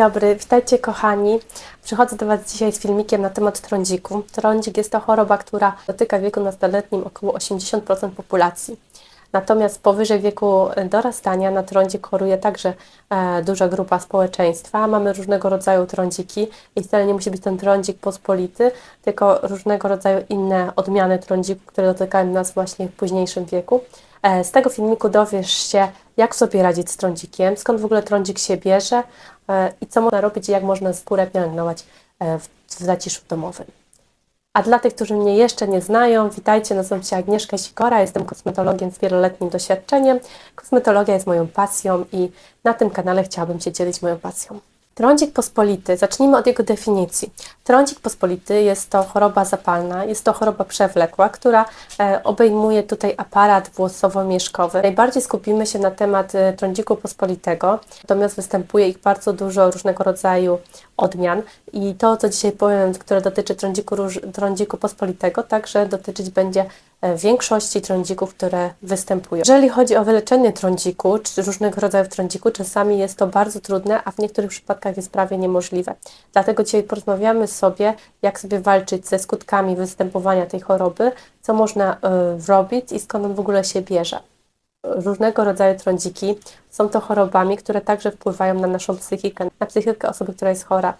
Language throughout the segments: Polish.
dobry, witajcie kochani. Przychodzę do Was dzisiaj z filmikiem na temat trądziku. Trądzik jest to choroba, która dotyka w wieku nastoletnim około 80% populacji. Natomiast powyżej wieku dorastania na trądzik choruje także e, duża grupa społeczeństwa. Mamy różnego rodzaju trądziki i wcale nie musi być ten trądzik pospolity, tylko różnego rodzaju inne odmiany trądziku, które dotykają nas właśnie w późniejszym wieku. E, Z tego filmiku dowiesz się, jak sobie radzić z trądzikiem, skąd w ogóle trądzik się bierze e, i co można robić i jak można skórę pielęgnować e, w, w zaciszu domowym. A dla tych, którzy mnie jeszcze nie znają, witajcie, nazywam się Agnieszka Sikora, jestem kosmetologiem z wieloletnim doświadczeniem. Kosmetologia jest moją pasją i na tym kanale chciałabym się dzielić moją pasją. Trądzik pospolity, zacznijmy od jego definicji. Trądzik pospolity jest to choroba zapalna, jest to choroba przewlekła, która e, obejmuje tutaj aparat włosowo-mieszkowy. Najbardziej skupimy się na temat e, trądziku pospolitego, natomiast występuje ich bardzo dużo różnego rodzaju odmian i to, co dzisiaj powiem, które dotyczy trądziku, trądziku pospolitego, także dotyczyć będzie większości trądzików, które występują. Jeżeli chodzi o wyleczenie trądziku, czy różnego rodzaju trądziku, czasami jest to bardzo trudne, a w niektórych przypadkach jest prawie niemożliwe. Dlatego dzisiaj porozmawiamy sobie, jak sobie walczyć ze skutkami występowania tej choroby, co można y, zrobić i skąd on w ogóle się bierze różnego rodzaju trądziki są to chorobami, które także wpływają na naszą psychikę, na psychikę osoby, która jest chora.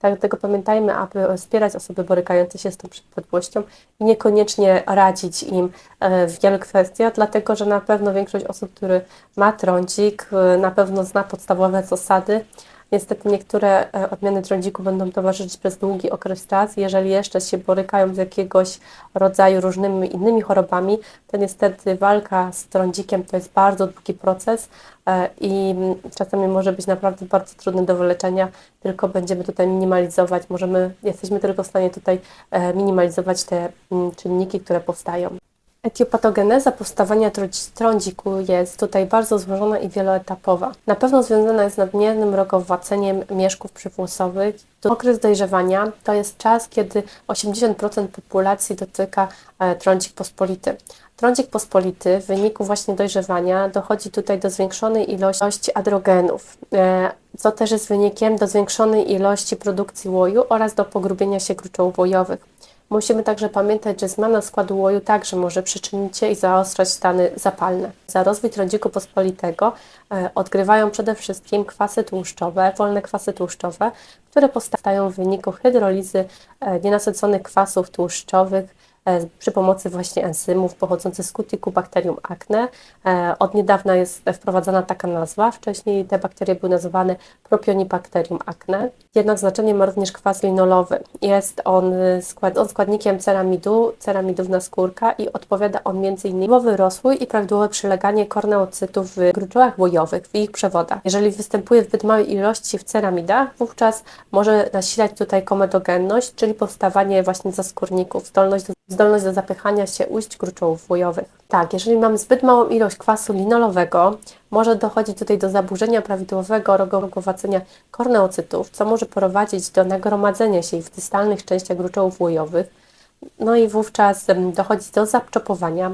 Dlatego pamiętajmy, aby wspierać osoby borykające się z tą przypadłością i niekoniecznie radzić im e, w wielu kwestiach, dlatego że na pewno większość osób, który ma trądzik, e, na pewno zna podstawowe zasady. Niestety niektóre e, odmiany trądziku będą towarzyszyć przez długi okres czas. Jeżeli jeszcze się borykają z jakiegoś rodzaju różnymi innymi chorobami, to niestety walka z trądzikiem to jest bardzo długi proces e, i czasami może być naprawdę bardzo trudny do wyleczenia, tylko będziemy tutaj minimalizować, możemy, jesteśmy tylko w stanie tutaj e, minimalizować te mm, czynniki, które powstają. Etiopatogeneza powstawania trądzi- trądziku jest tutaj bardzo złożona i wieloetapowa. Na pewno związana jest z nadmiernym rogowaceniem mieszków przywłosowych. Okres dojrzewania to jest czas, kiedy 80% populacji dotyka e, trądzik pospolity. Trądzik pospolity w wyniku właśnie dojrzewania dochodzi tutaj do zwiększonej ilości androgenów, e, co też jest wynikiem do zwiększonej ilości produkcji łoju oraz do pogrubienia się gruczołów łojowych. Musimy także pamiętać, że zmiana składu łoju także może przyczynić się i zaostrzać stany zapalne. Za rozwój trądziku pospolitego e, odgrywają przede wszystkim kwasy tłuszczowe, wolne kwasy tłuszczowe, które powstają w wyniku hydrolizy e, nienasyconych kwasów tłuszczowych przy pomocy właśnie enzymów pochodzących z Cuticubacterium acne. E, Od niedawna jest wprowadzana taka nazwa, wcześniej te bakterie były nazywane Propionibacterium acne. Jednak znaczenie ma również kwas linolowy. Jest on, y, skład, on składnikiem ceramidu, ceramidówna skórka i odpowiada on m.in. za rozwój i prawidłowe przyleganie korneocytów w gruczołach łojowych, w ich przewodach. Jeżeli występuje w zbyt małej ilości w ceramidach, wówczas może nasilać tutaj komedogenność, czyli powstawanie właśnie zaskórników, zdolność do, zdolność do zapychania się ujść gruczołów łojowych. Tak, jeżeli mamy zbyt małą ilość kwasu linolowego, może dochodzić tutaj do zaburzenia prawidłowego rogowacenia korneocytów, co może prowadzić do nagromadzenia się w dystalnych częściach gruczołów łojowych. No i wówczas dochodzi do zapczopowania.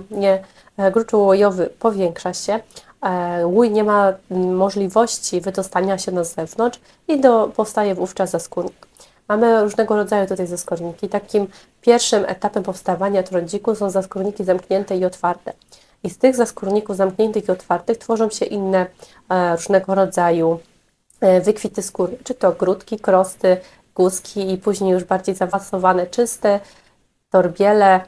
E, gruczoł łojowy powiększa się, e, łój nie ma możliwości wydostania się na zewnątrz i do, powstaje wówczas zaskórnik. Mamy różnego rodzaju tutaj zaskórniki. Takim pierwszym etapem powstawania trądziku są zaskórniki zamknięte i otwarte. I z tych zaskórników zamkniętych i otwartych tworzą się inne e, różnego rodzaju e, wykwity skóry, czy to grudki, krosty, guzki i później już bardziej zaawansowane czyste, torbiele,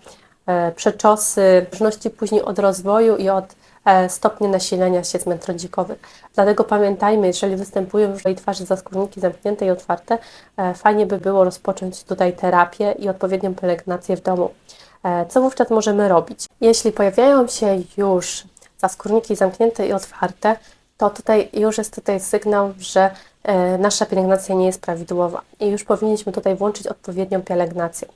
e, przeczosy, w zależności później od rozwoju i od e, stopnia nasilenia się zmian trądzikowych. Dlatego pamiętajmy, jeżeli występują już tej twarzy zaskórniki zamknięte i otwarte, e, fajnie by było rozpocząć tutaj terapię i odpowiednią pielęgnację w domu. E, Co wówczas możemy robić? Jeśli pojawiają się już zaskórniki zamknięte i otwarte, to tutaj już jest tutaj sygnał, że nasza pielęgnacja nie jest prawidłowa i już powinniśmy tutaj włączyć odpowiednią pielęgnację.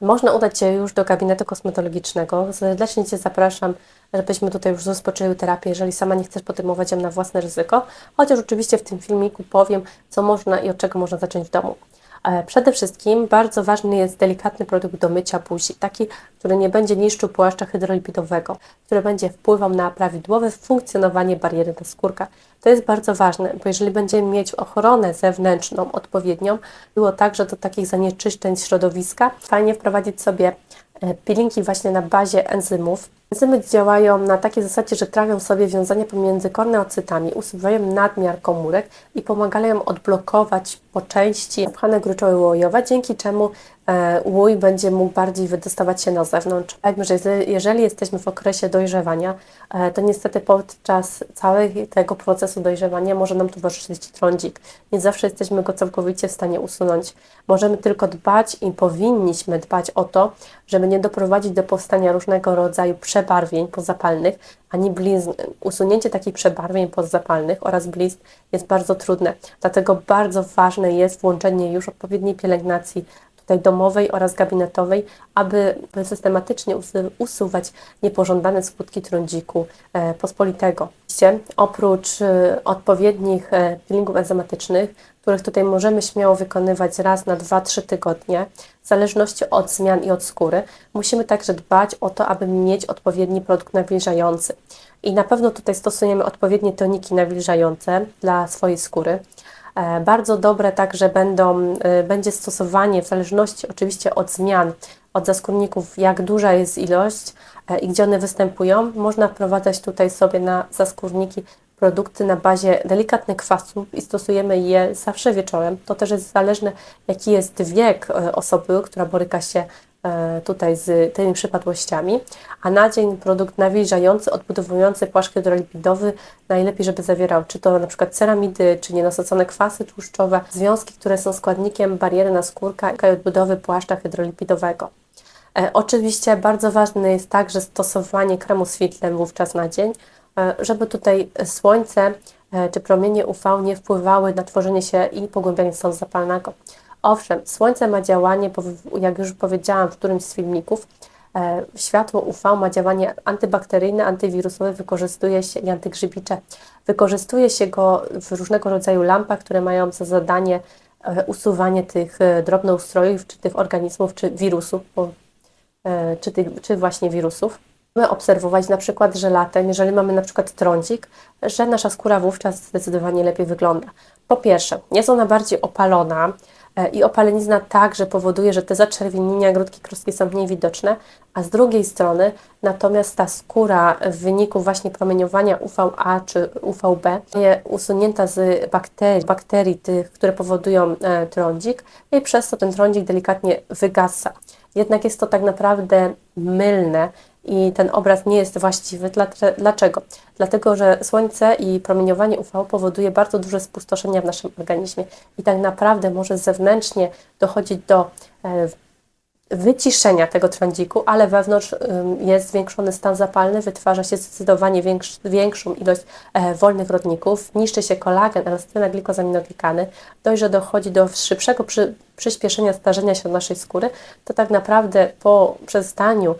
Można udać się już do gabinetu kosmetologicznego. Serdecznie Cię zapraszam, żebyśmy tutaj już rozpoczęli terapię, jeżeli sama nie chcesz podejmować ją na własne ryzyko. Chociaż oczywiście w tym filmiku powiem, co można i od czego można zacząć w domu. E, Przede wszystkim bardzo ważny jest delikatny produkt do mycia buzi, taki, który nie będzie niszczył płaszcza hydrolipidowego, który będzie wpływał na prawidłowe funkcjonowanie bariery naskórka. To jest bardzo ważne, bo jeżeli będziemy mieć ochronę zewnętrzną odpowiednią, było także do takich zanieczyszczeń środowiska, fajnie wprowadzić sobie e, peelingi właśnie na bazie enzymów. Enzymy działają na takiej zasadzie, że trawią sobie wiązania pomiędzy korneocytami, usuwają nadmiar komórek i pomagają odblokować po części pchane gruczoły łojowe, dzięki czemu e, łój będzie mógł bardziej wydostawać się na zewnątrz. Że jeżeli- jesteśmy w okresie dojrzewania, e, to niestety podczas całego procesu dojrzewania może nam towarzyszyć trądzik. Nie zawsze jesteśmy go całkowicie w stanie usunąć. Możemy tylko dbać i powinniśmy dbać o to, żeby nie doprowadzić do powstania różnego rodzaju przebarwień pozapalnych, ani blizn. Usunięcie takich przebarwień pozapalnych oraz blizn jest bardzo trudne. Dlatego bardzo ważne jest włączenie już odpowiedniej pielęgnacji tutaj domowej oraz gabinetowej, aby systematycznie usuwać niepożądane skutki trądziku e, pospolitego. Oprócz e, odpowiednich e, peelingów enzymatycznych, których tutaj możemy śmiało wykonywać raz na 2-3 tygodnie, w zależności od zmian i od skóry, musimy także dbać o to, aby mieć odpowiedni produkt nawilżający. I na pewno tutaj stosujemy odpowiednie toniki nawilżające dla swojej skóry. E, Bardzo dobre także będą, e, będzie stosowanie w zależności oczywiście od zmian, od zaskórników, jak duża jest ilość e, i gdzie one występują. Można wprowadzać tutaj sobie na zaskórniki produkty na bazie delikatnych kwasów i stosujemy je zawsze wieczorem. To też jest zależne, jaki jest wiek osoby, która boryka się tutaj z tymi przypadłościami, a na dzień produkt nawilżający, odbudowujący płaszcz hydrolipidowy najlepiej, żeby zawierał czy to na przykład ceramidy, czy nienasycone kwasy tłuszczowe, związki, które są składnikiem bariery naskórka i odbudowy płaszcza hydrolipidowego. E, Oczywiście bardzo ważne jest także stosowanie kremu z filtrem wówczas na dzień, e, żeby tutaj słońce e, czy promienie UV nie wpływały na tworzenie się i pogłębianie stanu zapalnego. Owszem, słońce ma działanie, jak już powiedziałam w którymś z filmików, e, światło UV ma działanie antybakteryjne, antywirusowe, wykorzystuje się i antygrzybicze. Wykorzystuje się go w różnego rodzaju lampach, które mają za zadanie e, usuwanie tych e, drobnoustrojów, czy tych organizmów, czy wirusów, czy, tych, czy właśnie wirusów. Możemy obserwować na przykład, że latem, jeżeli mamy na przykład trądzik, że nasza skóra wówczas zdecydowanie lepiej wygląda. Po pierwsze, jest ona bardziej opalona i opalenizna także powoduje, że te zaczerwienienia, grudki, krostki są mniej widoczne, a z drugiej strony natomiast ta skóra w wyniku właśnie promieniowania UVA czy UVB jest usunięta z bakterii, bakterii tych, które powodują e, trądzik i przez to ten trądzik delikatnie wygasa. Jednak jest to tak naprawdę mylne i ten obraz nie jest właściwy. Dlacze- Dlaczego? Dlatego, że słońce i promieniowanie UV powoduje bardzo duże spustoszenia w naszym organizmie i tak naprawdę może zewnętrznie dochodzić do e, wyciszenia tego trądziku, ale wewnątrz ym, jest zwiększony stan zapalny, wytwarza się zdecydowanie większ, większą ilość e, wolnych rodników, niszczy się kolagen, elastyna, glikozaminoglykany, dość, że dochodzi do szybszego przy, przyspieszenia starzenia się naszej skóry, to tak naprawdę po przestaniu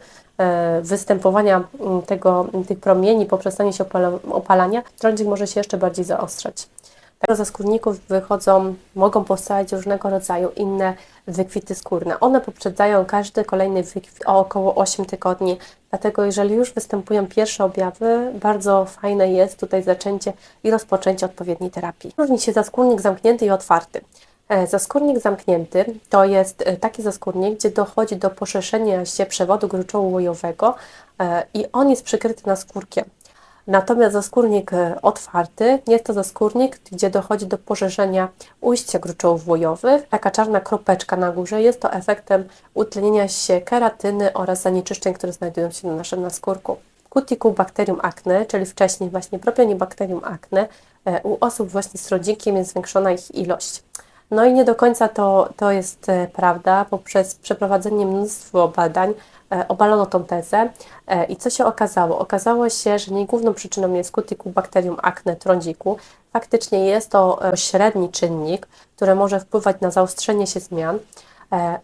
występowania mm, tego, tych promieni, po przestaniu się opala, opalania, trądzik może się jeszcze bardziej zaostrzać. Tego ze skórników wychodzą, mogą powstawać różnego rodzaju inne wykwity skórne. One poprzedzają każdy kolejny wykwit o około 8 tygodni. Dlatego jeżeli już występują pierwsze objawy, bardzo fajne jest tutaj zaczęcie i rozpoczęcie odpowiedniej terapii. Różni się zaskórnik zamknięty i otwarty. E, Zaskórnik zamknięty to jest e, taki zaskórnik, gdzie dochodzi do poszerzenia się przewodu gruczoło-łojowego e, i on jest przykryty naskórkiem. Natomiast zaskórnik otwarty jest to zaskórnik, gdzie dochodzi do poszerzenia ujścia gruczołów łojowych. Taka czarna kropeczka na górze jest to efektem utlenienia się keratyny oraz zanieczyszczeń, które znajdują się na naszym naskórku. Cuticubacterium acne, czyli wcześniej właśnie Propionibacterium acne, u osób właśnie z rodzikiem jest zwiększona ich ilość. No i nie do końca to, to jest e, prawda, bo przez przeprowadzenie mnóstwo badań e, obalono tą tezę. E, I co się okazało? Okazało się, że nie główną przyczyną jest Cuticubacterium acne trądziku. Faktycznie jest to średni czynnik, który może wpływać na zaostrzenie się zmian,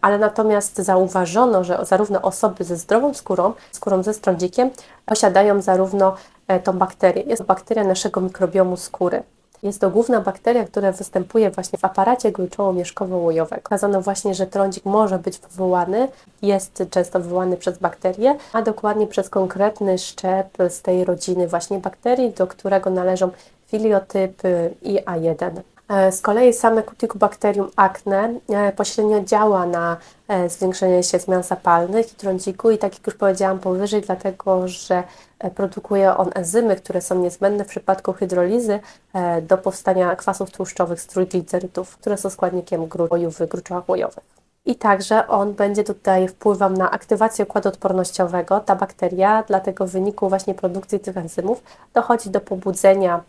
ale natomiast zauważono, że zarówno osoby ze zdrową skórą, skórą ze strądzikiem, posiadają zarówno tą bakterię. Jest to bakteria naszego mikrobiomu skóry. Jest to główna bakteria, która występuje właśnie w aparacie gruczoło-mieszkowo-łojowego. Pokazano właśnie, że trądzik może być wywołany, jest często wywołany przez bakterie, a dokładnie przez konkretny szczep z tej rodziny właśnie bakterii, do którego należą filiotypy IA1. E, Z kolei same Cuticubacterium acne e, pośrednio działa na e, zwiększenie się zmian zapalnych i trądziku i tak jak już powiedziałam powyżej, dlatego że e, produkuje on enzymy, które są niezbędne w przypadku hydrolizy e, do powstania kwasów tłuszczowych z trójglicerytów, które są składnikiem w gruczołach łojowych. I także on będzie tutaj wpływał na aktywację układu odpornościowego, ta bakteria, dlatego w wyniku właśnie produkcji tych enzymów dochodzi do pobudzenia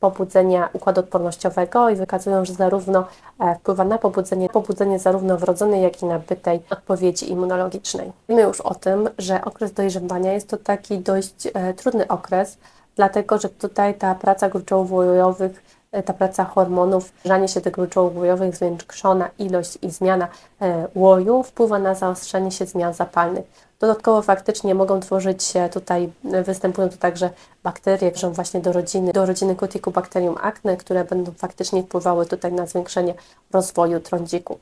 pobudzenia układu odpornościowego i wykazują, że zarówno e, wpływa na pobudzenie, pobudzenie zarówno wrodzonej, jak i nabytej odpowiedzi immunologicznej. Wiemy już o tym, że okres dojrzewania jest to taki dość e, trudny okres, dlatego że tutaj ta praca gruczołów łojowych, e, ta praca hormonów, żanie się tych gruczołów łojowych, zwiększona ilość i zmiana łoju wpływa na zaostrzenie się zmian zapalnych. Dodatkowo faktycznie mogą tworzyć się tutaj, występują tu także bakterie, które właśnie do rodziny, do rodziny Cuticubacterium acne, które będą faktycznie wpływały tutaj na zwiększenie rozwoju trądziku.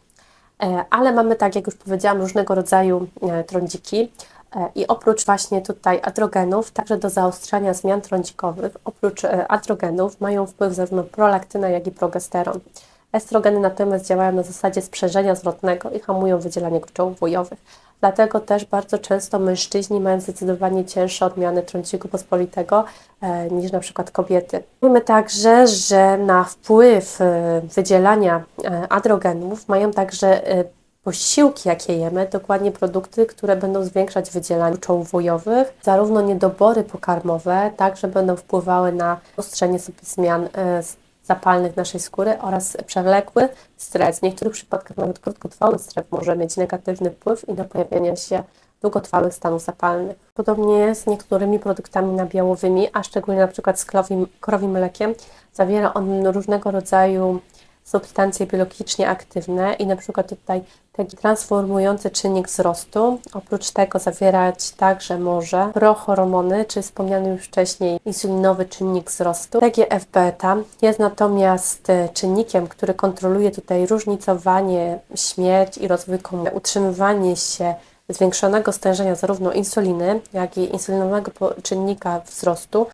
E, Ale mamy, tak jak już powiedziałam, różnego rodzaju e, trądziki. E, I oprócz właśnie tutaj adrogenów, także do zaostrzania zmian trądzikowych, oprócz adrogenów mają wpływ zarówno prolaktyna, jak i progesteron. Estrogeny natomiast działają na zasadzie sprzężenia zwrotnego i hamują wydzielanie gruczołów łojowych. Dlatego też bardzo często mężczyźni mają zdecydowanie cięższe odmiany trądziku pospolitego e, niż na przykład kobiety. Wiemy także, że na wpływ e, wydzielania e, adrogenów mają także e, posiłki, jakie jemy, dokładnie produkty, które będą zwiększać wydzielanie czołów wojowych, zarówno niedobory pokarmowe, także będą wpływały na ostrzenie sobie zmian e, zapalnych naszej skóry oraz przewlekły stres. W niektórych przypadkach nawet krótkotrwały stres może mieć negatywny wpływ i na pojawienie się długotrwałych stanów zapalnych. Podobnie jest z niektórymi produktami nabiałowymi, a szczególnie na przykład z krowim, krowim mlekiem. Zawiera on różnego rodzaju substancje biologicznie aktywne i na przykład tutaj taki transformujący czynnik wzrostu. Oprócz tego zawierać także może prohormony, czy wspomniany już wcześniej insulinowy czynnik wzrostu. TGF-beta jest natomiast e, czynnikiem, który kontroluje tutaj różnicowanie, śmierć i rozwój komórek, utrzymywanie się zwiększonego stężenia zarówno insuliny, jak i insulinowego czynnika wzrostu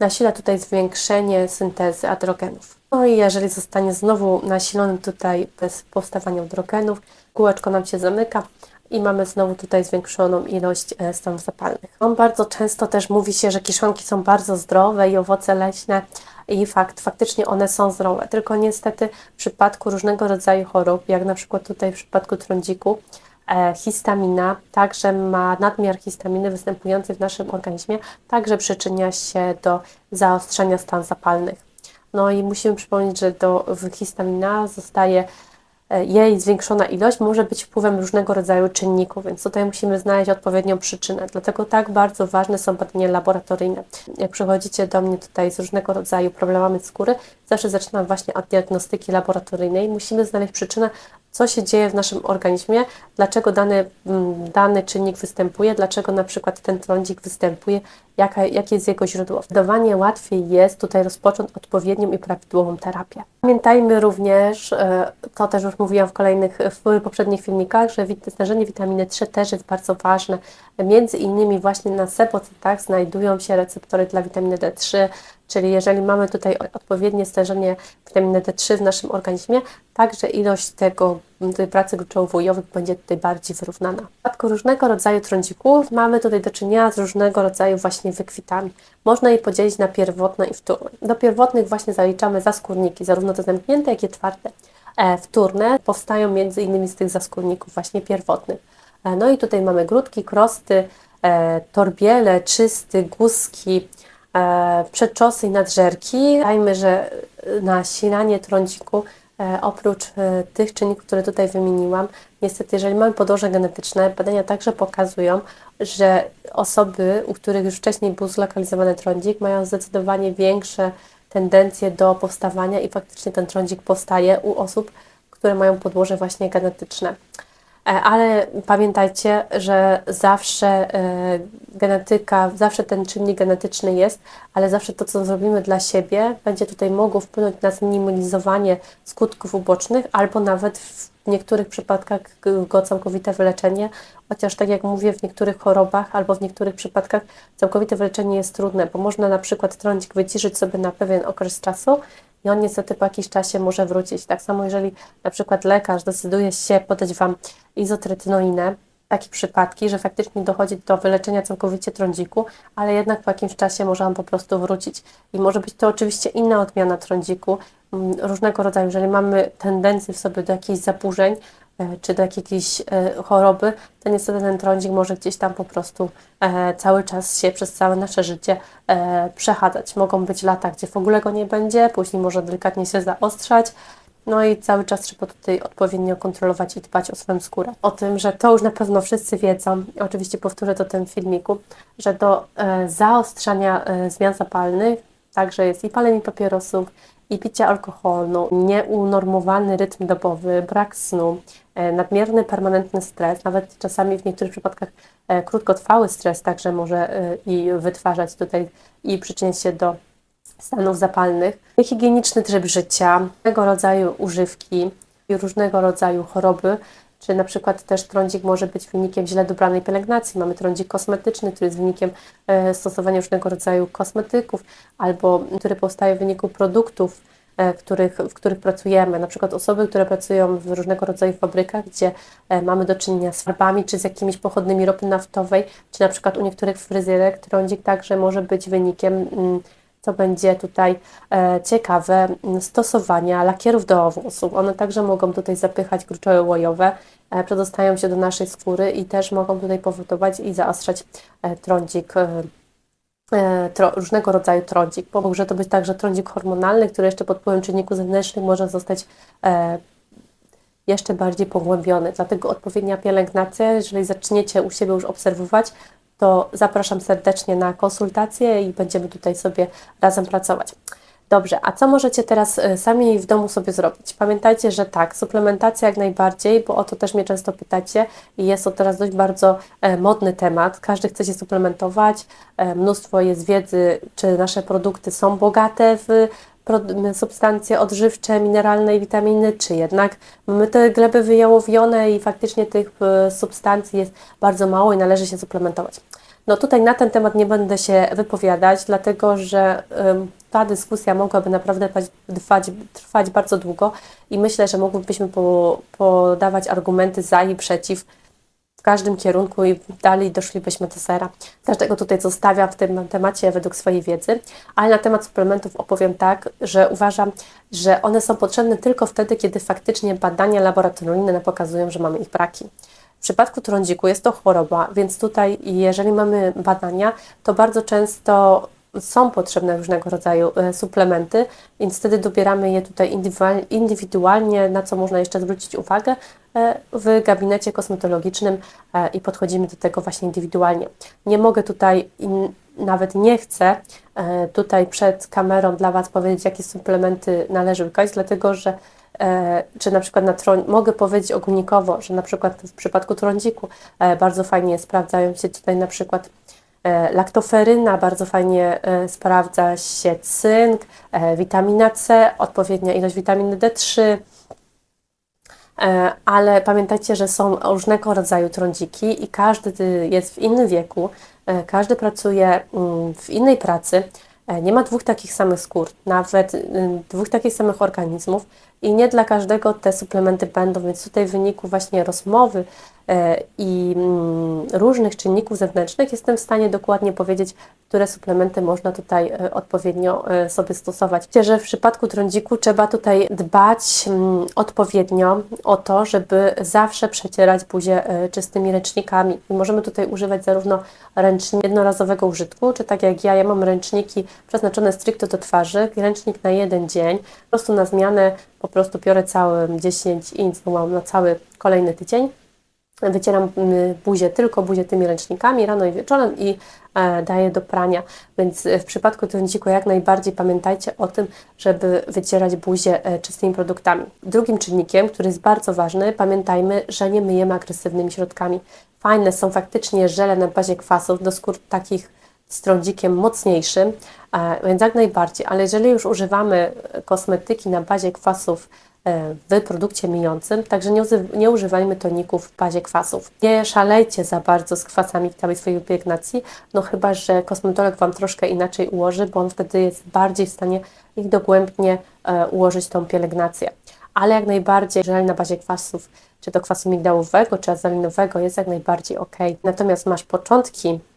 nasila tutaj zwiększenie syntezy adrogenów. No i jeżeli zostanie znowu nasilony tutaj bez powstawania adrogenów, kółeczko nam się zamyka i mamy znowu tutaj zwiększoną ilość e, stanów zapalnych. On bardzo często też mówi się, że kiszonki są bardzo zdrowe i owoce leśne i fakt, faktycznie one są zdrowe, tylko niestety w przypadku różnego rodzaju chorób, jak na przykład tutaj w przypadku trądziku, E, histamina, także ma nadmiar histaminy występujący w naszym organizmie, także przyczynia się do zaostrzenia stan zapalnych. No i musimy przypomnieć, że do histamina zostaje e, jej zwiększona ilość może być wpływem różnego rodzaju czynników, więc tutaj musimy znaleźć odpowiednią przyczynę. Dlatego tak bardzo ważne są badania laboratoryjne. Jak przychodzicie do mnie tutaj z różnego rodzaju problemami skóry, zawsze zaczynam właśnie od diagnostyki laboratoryjnej. Musimy znaleźć przyczynę, co się dzieje w naszym organizmie, dlaczego dany, mm, dany czynnik występuje, dlaczego na przykład ten trądzik występuje, jaka, jakie jest jego źródło. Zdecydowanie łatwiej jest tutaj rozpocząć odpowiednią i prawidłową terapię. Pamiętajmy również, e, to też już mówiłam w kolejnych, w poprzednich filmikach, że stężenie witaminy 3 też jest bardzo ważne. Między innymi właśnie na sebocytach znajdują się receptory dla witaminy D3, czyli jeżeli mamy tutaj odpowiednie stężenie witaminy D3 w naszym organizmie, także ilość tego, tej pracy gruczołowo-łojowych będzie tutaj bardziej wyrównana. W przypadku różnego rodzaju trądzików mamy tutaj do czynienia z różnego rodzaju właśnie wykwitami. Można je podzielić na pierwotne i wtórne. Do pierwotnych właśnie zaliczamy zaskórniki, zarówno te zamknięte, jak i twarde. E, wtórne powstają między innymi z tych zaskórników właśnie pierwotnych. E, no i tutaj mamy grudki, krosty, e, torbiele, czysty, guzki, e, przedczosy i nadżerki. Dajmy, że nasilanie trądziku e, oprócz e, tych czynników, które tutaj wymieniłam, niestety, jeżeli mamy podłoże genetyczne, badania także pokazują, że osoby, u których już wcześniej był zlokalizowany trądzik, mają zdecydowanie większe tendencje do powstawania i faktycznie ten trądzik powstaje u osób, które mają podłoże właśnie genetyczne. E, Ale pamiętajcie, że zawsze e, genetyka, zawsze ten czynnik genetyczny jest, ale zawsze to, co zrobimy dla siebie, będzie tutaj mogło wpłynąć na zminimalizowanie skutków ubocznych, albo nawet w niektórych przypadkach go całkowite wyleczenie, chociaż tak jak mówię, w niektórych chorobach albo w niektórych przypadkach całkowite wyleczenie jest trudne, bo można na przykład trądzik wyciszyć sobie na pewien okres czasu i on niestety po jakimś czasie może wrócić. Tak samo jeżeli na przykład lekarz decyduje się podać Wam izotretinoinę, takie przypadki, że faktycznie dochodzi do wyleczenia całkowicie trądziku, ale jednak po jakimś czasie może on po prostu wrócić. I może być to oczywiście inna odmiana trądziku, mm, różnego rodzaju. Jeżeli mamy tendencję w sobie do jakichś zaburzeń, czy do jakiejś e, choroby, to niestety ten trądzik może gdzieś tam po prostu e, cały czas się przez całe nasze życie e, przechadzać. Mogą być lata, gdzie w ogóle go nie będzie, później może delikatnie się zaostrzać, no i cały czas trzeba tutaj odpowiednio kontrolować i dbać o swoją skórę. O tym, że to już na pewno wszyscy wiedzą, oczywiście powtórzę to w tym filmiku, że do e, zaostrzania e, zmian zapalnych także jest i palenie papierosów, i picie alkoholu, nieunormowany rytm dobowy, brak snu, e, nadmierny permanentny stres, nawet czasami w niektórych przypadkach e, krótkotrwały stres także może e, i wytwarzać tutaj i przyczyniać się do stanów zapalnych, higieniczny tryb życia, różnego rodzaju używki i różnego rodzaju choroby, czy na przykład też trądzik może być wynikiem źle dobranej pielęgnacji. Mamy trądzik kosmetyczny, który jest wynikiem e, stosowania różnego rodzaju kosmetyków, albo który powstaje w wyniku produktów, e, których, w których pracujemy. Na przykład osoby, które pracują w różnego rodzaju fabrykach, gdzie e, mamy do czynienia z farbami, czy z jakimiś pochodnymi ropy naftowej, czy na przykład u niektórych fryzjerek trądzik także może być wynikiem co będzie tutaj e, ciekawe, m, stosowania lakierów do włosów. One także mogą tutaj zapychać gruczoły łojowe, e, przedostają się do naszej skóry i też mogą tutaj powodować i zaostrzać e, trądzik. Tro, różnego rodzaju trądzik. Bo Może to być także trądzik hormonalny, który jeszcze pod wpływem czynników zewnętrznych może zostać e, jeszcze bardziej pogłębiony. Dlatego odpowiednia pielęgnacja, jeżeli zaczniecie u siebie już obserwować, to zapraszam serdecznie na konsultację i będziemy tutaj sobie razem pracować. Dobrze, a co możecie teraz e, sami w domu sobie zrobić? Pamiętajcie, że tak, suplementacja jak najbardziej, bo o to też mnie często pytacie i jest to teraz dość bardzo e, modny temat. Każdy chce się suplementować, e, mnóstwo jest wiedzy, czy nasze produkty są bogate w substancje odżywcze, mineralne i witaminy, czy jednak mamy te gleby wyjałowione i faktycznie tych e, substancji jest bardzo mało i należy się suplementować. No tutaj na ten temat nie będę się wypowiadać, dlatego że ta dyskusja mogłaby naprawdę trwać, trwać, bardzo długo i myślę, że moglibyśmy po, podawać argumenty za i przeciw w każdym kierunku i dalej doszlibyśmy do zera. Dlatego tutaj zostawiam w tym temacie według swojej wiedzy, ale na temat suplementów opowiem tak, że uważam, że one są potrzebne tylko wtedy, kiedy faktycznie badania laboratoryjne pokazują, że mamy ich braki. W przypadku trądziku jest to choroba, więc tutaj jeżeli mamy badania, to bardzo często są potrzebne różnego rodzaju e, suplementy, więc wtedy dobieramy je tutaj indywidual- indywidualnie, na co można jeszcze zwrócić uwagę e, w gabinecie kosmetologicznym e, i podchodzimy do tego właśnie indywidualnie. Nie mogę tutaj, nawet nie chcę tutaj przed kamerą dla Was powiedzieć, jakie suplementy należy łykać, dlatego że czy na przykład na trą- mogę powiedzieć ogólnikowo, że na przykład w przypadku trądziku bardzo fajnie sprawdzają się tutaj na przykład laktoferyna, bardzo fajnie e, sprawdza się cynk, e, witamina C, odpowiednia ilość witaminy D3, E, ale pamiętajcie, że są różnego rodzaju trądziki i każdy jest w innym wieku, e, każdy pracuje mm, w innej pracy. E, Nie ma dwóch takich samych skór, nawet y, dwóch takich samych organizmów i nie dla każdego te suplementy będą, więc tutaj w wyniku właśnie rozmowy e, i mm, różnych czynników zewnętrznych jestem w stanie dokładnie powiedzieć, które suplementy można tutaj e, odpowiednio e, sobie stosować. Myślę, że w przypadku trądziku trzeba tutaj dbać mm, odpowiednio o to, żeby zawsze przecierać buzię czystymi ręcznikami. I możemy tutaj używać zarówno ręcznika jednorazowego użytku, czy tak jak ja, ja mam ręczniki przeznaczone stricte do twarzy, ręcznik na jeden dzień, po prostu na zmianę, po prostu biorę cały 10 inc, bo mam na cały kolejny tydzień Wycieram mm, buzię, tylko buzię tymi ręcznikami rano i wieczorem i e, daję do prania. Więc e, w przypadku trądziku jak najbardziej pamiętajcie o tym, żeby wycierać buzię e, czystymi produktami. Drugim czynnikiem, który jest bardzo ważny, pamiętajmy, że nie myjemy agresywnymi środkami. Fajne są faktycznie żele na bazie kwasów do skór takich z trądzikiem mocniejszym, e, więc jak najbardziej, ale jeżeli już używamy kosmetyki na bazie kwasów e, w produkcie myjącym, także nie, nie używajmy toników w bazie kwasów. Nie szalejcie za bardzo z kwasami w całej swojej pielęgnacji, no chyba, że kosmetolog Wam troszkę inaczej ułoży, bo on wtedy jest bardziej w stanie ich dogłębnie e, ułożyć tą pielęgnację. Ale jak najbardziej żel na bazie kwasów, czy to kwasu migdałowego, czy azalinowego jest jak najbardziej ok. Natomiast masz początki e,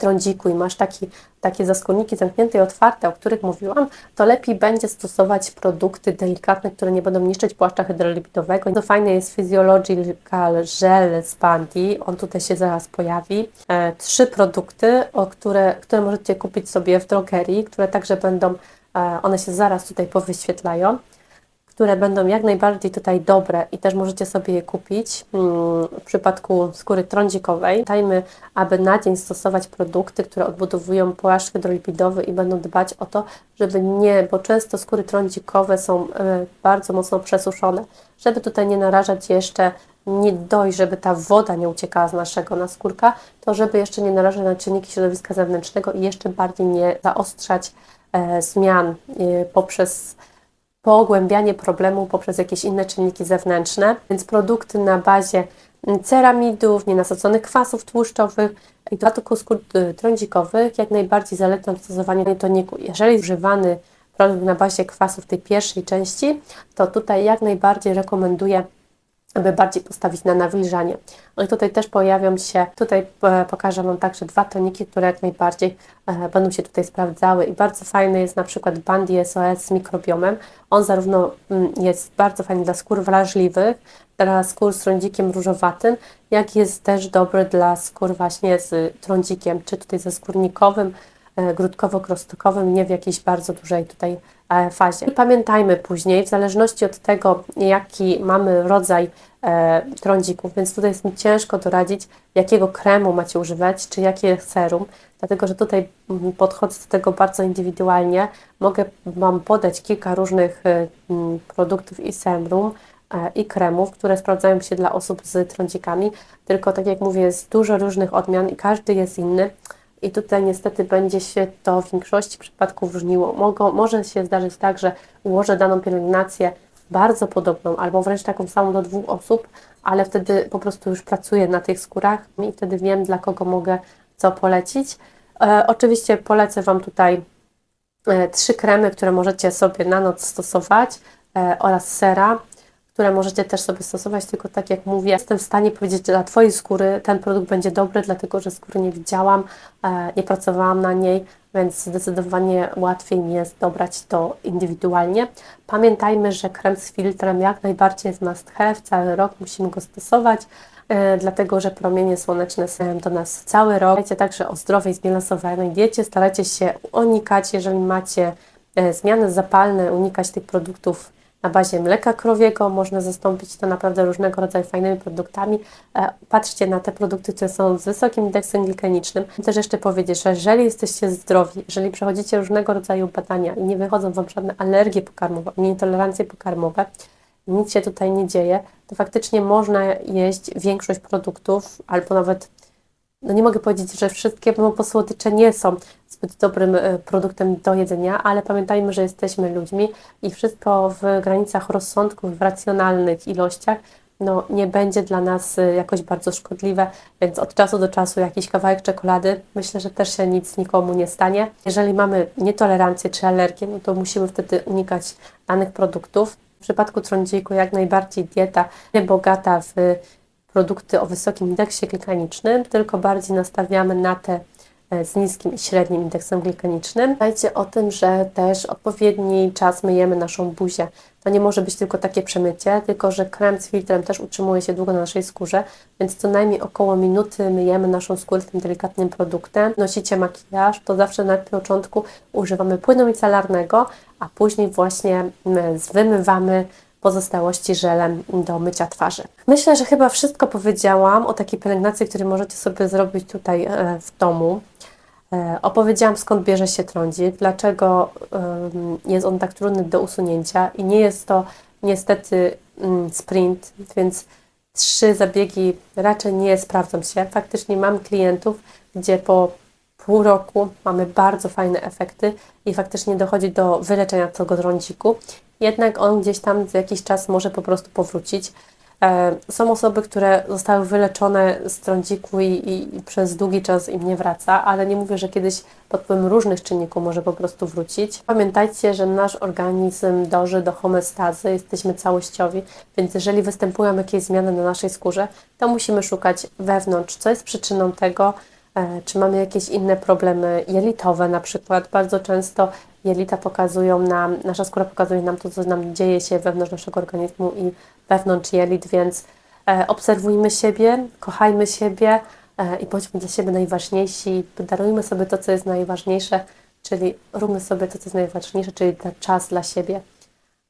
trądziku i masz taki, takie zaskórniki zamknięte i otwarte, o których mówiłam, to lepiej będzie stosować produkty delikatne, które nie będą niszczyć płaszcza hydrolipidowego. To fajne jest Physiological Gel z Bandy, on tutaj się zaraz pojawi. E, trzy produkty, o które, które możecie kupić sobie w drogerii, które także będą, e, one się zaraz tutaj powyświetlają które będą jak najbardziej tutaj dobre i też możecie sobie je kupić mm, w przypadku skóry trądzikowej. Dajmy, aby na dzień stosować produkty, które odbudowują płaszcz hydrolipidowy i będą dbać o to, żeby nie, bo często skóry trądzikowe są e, bardzo mocno przesuszone, żeby tutaj nie narażać jeszcze nie dość, żeby ta woda nie uciekała z naszego naskórka, to żeby jeszcze nie narażać na czynniki środowiska zewnętrznego i jeszcze bardziej nie zaostrzać e, zmian e, poprzez pogłębianie problemu poprzez jakieś inne czynniki zewnętrzne, więc produkty na bazie ceramidów, nienasadzonych kwasów tłuszczowych i dodatku skór y, trądzikowych jak najbardziej zalecam stosowanie toniku. Jeżeli używany produkt na bazie kwasów tej pierwszej części, to tutaj jak najbardziej rekomenduję aby bardziej postawić na nawilżanie. No tutaj też pojawią się, tutaj e, pokażę Wam także dwa toniki, które jak najbardziej e, będą się tutaj sprawdzały i bardzo fajny jest na przykład Bandy SOS z mikrobiomem. On zarówno mm, jest bardzo fajny dla skór wrażliwych, dla skór z trądzikiem różowatym, jak jest też dobry dla skór właśnie z trądzikiem, czy tutaj ze skórnikowym, grudkowo-krostokowym, nie w jakiejś bardzo dużej tutaj e, fazie. I pamiętajmy później, w zależności od tego, jaki mamy rodzaj e, trądzików, więc tutaj jest mi ciężko doradzić, jakiego kremu macie używać, czy jakie serum, dlatego że tutaj mm, podchodzę do tego bardzo indywidualnie. Mogę Wam podać kilka różnych e, mm, produktów i serum, e, i kremów, które sprawdzają się dla osób z trądzikami, tylko tak jak mówię, jest dużo różnych odmian i każdy jest inny. I tutaj niestety będzie się to w większości przypadków różniło. Mogą, może się zdarzyć tak, że ułożę daną pielęgnację bardzo podobną, albo wręcz taką samą do dwóch osób, ale wtedy po prostu już pracuję na tych skórach i wtedy wiem, dla kogo mogę co polecić. E, oczywiście polecę Wam tutaj e, trzy kremy, które możecie sobie na noc stosować e, oraz sera, które możecie też sobie stosować, tylko tak jak mówię, jestem w stanie powiedzieć, że dla Twojej skóry ten produkt będzie dobry, dlatego że skóry nie widziałam, e, nie pracowałam na niej, więc zdecydowanie łatwiej mi jest dobrać to indywidualnie. Pamiętajmy, że krem z filtrem jak najbardziej jest must have, cały rok musimy go stosować, e, dlatego że promienie słoneczne są do nas cały rok. Pamiętajcie także o zdrowej, zbilansowanej diecie, starajcie się unikać, jeżeli macie e, zmiany zapalne, unikać tych produktów na bazie mleka krowiego. Można zastąpić to naprawdę różnego rodzaju fajnymi produktami. E, Patrzcie na te produkty, które są z wysokim indeksem glikemicznym. Też jeszcze powiedzieć, że jeżeli jesteście zdrowi, jeżeli przechodzicie różnego rodzaju badania i nie wychodzą Wam żadne alergie pokarmowe, nietolerancje pokarmowe, nic się tutaj nie dzieje, to faktycznie można jeść większość produktów albo nawet no nie mogę powiedzieć, że wszystkie, bo słodycze nie są zbyt dobrym e, produktem do jedzenia, ale pamiętajmy, że jesteśmy ludźmi i wszystko w granicach rozsądków, w racjonalnych ilościach, no nie będzie dla nas e, jakoś bardzo szkodliwe, więc od czasu do czasu jakiś kawałek czekolady, myślę, że też się nic nikomu nie stanie. Jeżeli mamy nietolerancję czy alergię, no to musimy wtedy unikać danych produktów. W przypadku trądziku jak najbardziej dieta bogata w produkty o wysokim indeksie glikemicznym, tylko bardziej nastawiamy na te z niskim i średnim indeksem glikemicznym. Pamiętajcie o tym, że też odpowiedni czas myjemy naszą buzię. To nie może być tylko takie przemycie, tylko że krem z filtrem też utrzymuje się długo na naszej skórze, więc co najmniej około minuty myjemy naszą skórę tym delikatnym produktem. Nosicie makijaż, to zawsze na początku używamy płynu micelarnego, a później właśnie mm, wymywamy pozostałości żelem do mycia twarzy. Myślę, że chyba wszystko powiedziałam o takiej pielęgnacji, której możecie sobie zrobić tutaj e, w domu. E, Opowiedziałam skąd bierze się trądzik, dlaczego jest on tak trudny do usunięcia i nie jest to niestety mm, sprint, więc trzy zabiegi raczej nie sprawdzą się. Faktycznie mam klientów, gdzie po pół roku mamy bardzo fajne efekty i faktycznie dochodzi do wyleczenia tego trądziku. Jednak on gdzieś tam za jakiś czas może po prostu powrócić. E, Są osoby, które zostały wyleczone z trądziku i, i, przez długi czas im nie wraca, ale nie mówię, że kiedyś pod wpływem różnych czynników może po prostu wrócić. Pamiętajcie, że nasz organizm dąży do homeostazy, jesteśmy całościowi, więc jeżeli występują jakieś zmiany na naszej skórze, to musimy szukać wewnątrz, co jest przyczyną tego, czy mamy jakieś inne problemy jelitowe na przykład. Bardzo często jelita pokazują nam, nasza skóra pokazuje nam to, co nam dzieje się wewnątrz naszego organizmu i wewnątrz jelit, więc e, obserwujmy siebie, kochajmy siebie e, i bądźmy dla siebie najważniejsi. Darujmy sobie to, co jest najważniejsze, czyli róbmy sobie to, co jest najważniejsze, czyli czas dla siebie.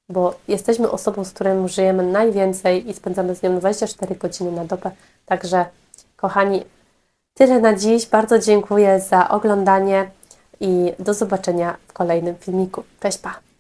Bo jesteśmy osobą, z którą żyjemy najwięcej i spędzamy z nią 24 godziny na dobę. Także, kochani, tyle na dziś. Bardzo dziękuję za oglądanie i do zobaczenia w kolejnym filmiku. Cześć, pa!